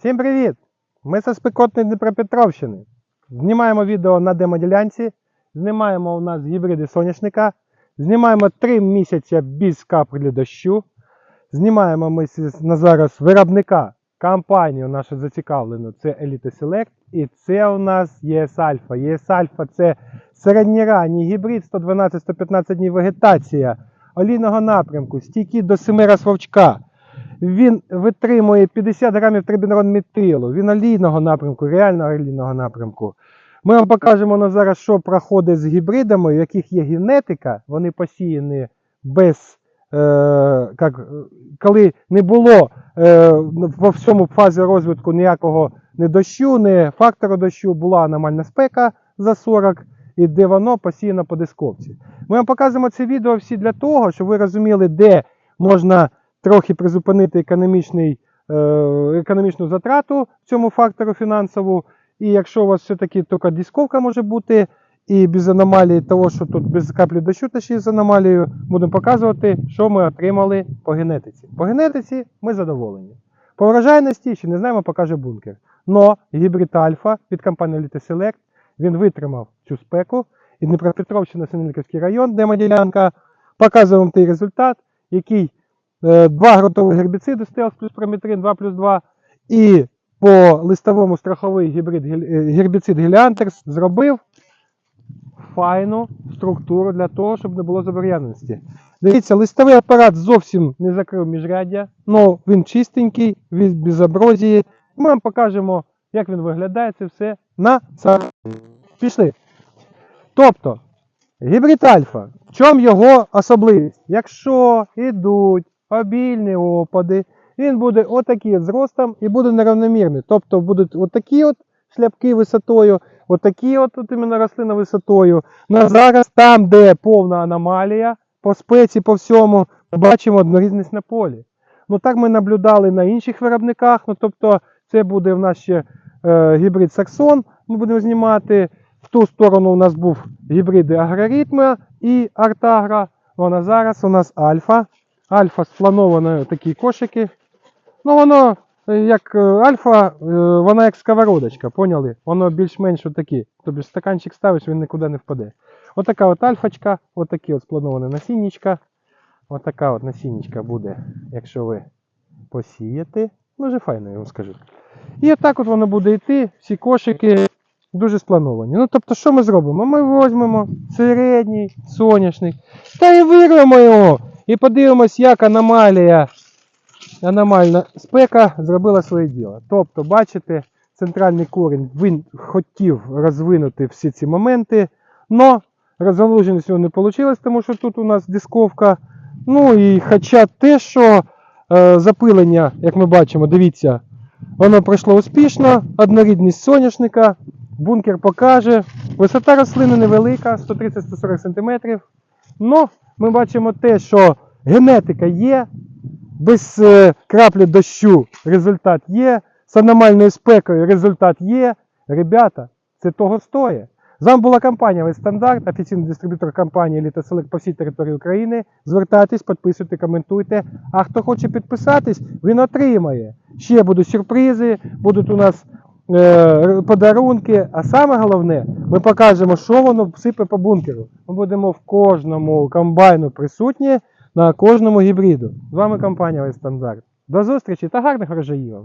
Всім привіт! Ми з спекотної Дніпропетровщини. Знімаємо відео на демоділянці. Знімаємо у нас гібриди соняшника. Знімаємо 3 місяці без каплі дощу. Знімаємо ми на зараз виробника компанію нашу зацікавлену. Це Elite Select. І це у нас ЄС Альфа. ЄС Альфа це середньоранній гібрид 112-115 днів вегетація олійного напрямку, стійкий до 7 раз вовчка. Він витримує 50 грамів трибінрон метилу. Він олійного напрямку, реально олійного напрямку. Ми вам покажемо на зараз, що проходить з гібридами, у яких є генетика, вони посіяні без, е, як, коли не було е, по всьому фазі розвитку ніякого не дощу, не фактору дощу, була аномальна спека за 40, і де воно посіяно по дисковці. Ми вам показуємо це відео всі для того, щоб ви розуміли, де можна трохи призупинити економічний, е, економічну затрату цьому фактору фінансову. І якщо у вас все-таки тільки дисковка може бути, і без аномалії того, що тут без каплі дощу та ще з аномалією, будемо показувати, що ми отримали по генетиці. По генетиці ми задоволені. По врожайності ще не знаємо, покаже бункер. Но гібрид Альфа від компанії Elite Select, він витримав цю спеку. І Дніпропетровщина, Синельниківський район, де ділянка, показує вам той результат, який два гротові гербіциди Стелс плюс Прометрин 2 плюс 2 і по листовому страховий гібрид е, гербіцид Геліантерс зробив файну структуру для того, щоб не було забур'яненості. Дивіться, листовий апарат зовсім не закрив міжряддя, але він чистенький, без аброзії. Ми вам покажемо, як він виглядає це все на цар. Пішли. Тобто, гібрид альфа, в чому його особливість? Якщо йдуть обільні опади, він буде отакий от зростом і буде неравномірний. Тобто будуть отакі от шляпки висотою, отакі от, от іменно рослина висотою. На зараз там, де повна аномалія, по спеці, по всьому, ми бачимо однорідність на полі. Ну так ми наблюдали на інших виробниках. Ну тобто, це буде в нас ще е, гібрид Саксон. Ми будемо знімати. В ту сторону у нас був гібриди Агроритма і Артагра. Ну, а зараз у нас Альфа. Альфа сплановано такі кошики. Ну, воно е, як е, альфа, е, вона як сковородочка, поняли? Воно більш-менш отакі. Тобто стаканчик ставиш, він нікуди не впаде. Отака от альфачка, отакі от сплановане насіннячка. Отака от насіннячка буде, якщо ви посієте. Дуже файно, я вам скажу. І отак от воно буде йти, всі кошики дуже сплановані. Ну, тобто, що ми зробимо? Ми візьмемо середній соняшник та і вирвемо його. І подивимось, як аномалія аномальна спека зробила своє діло. Тобто, бачите, центральний корінь він хотів розвинути всі ці моменти, але розгалуженість не вийшло, тому що тут у нас дисковка. Ну і хоча те, що е, запилення, як ми бачимо, дивіться, воно пройшло успішно, однорідність соняшника, бункер покаже. Висота рослини невелика, 130-140 см. Но ми бачимо те, що генетика є, без е, краплі дощу результат є, з аномальною спекою результат є. Ребята, це того стоїть. З вами була компанія «Весь стандарт, офіційний дистриб'ютор компанії Select по всій території України. Звертайтесь, підписуйте, коментуйте. А хто хоче підписатись, він отримає. Ще будуть сюрпризи, будуть у нас подарунки. А саме головне, ми покажемо, що воно сипе по бункеру. Ми будемо в кожному комбайну присутні на кожному гібриду. З вами компанія «Весь стандарт. До зустрічі та гарних врожаїв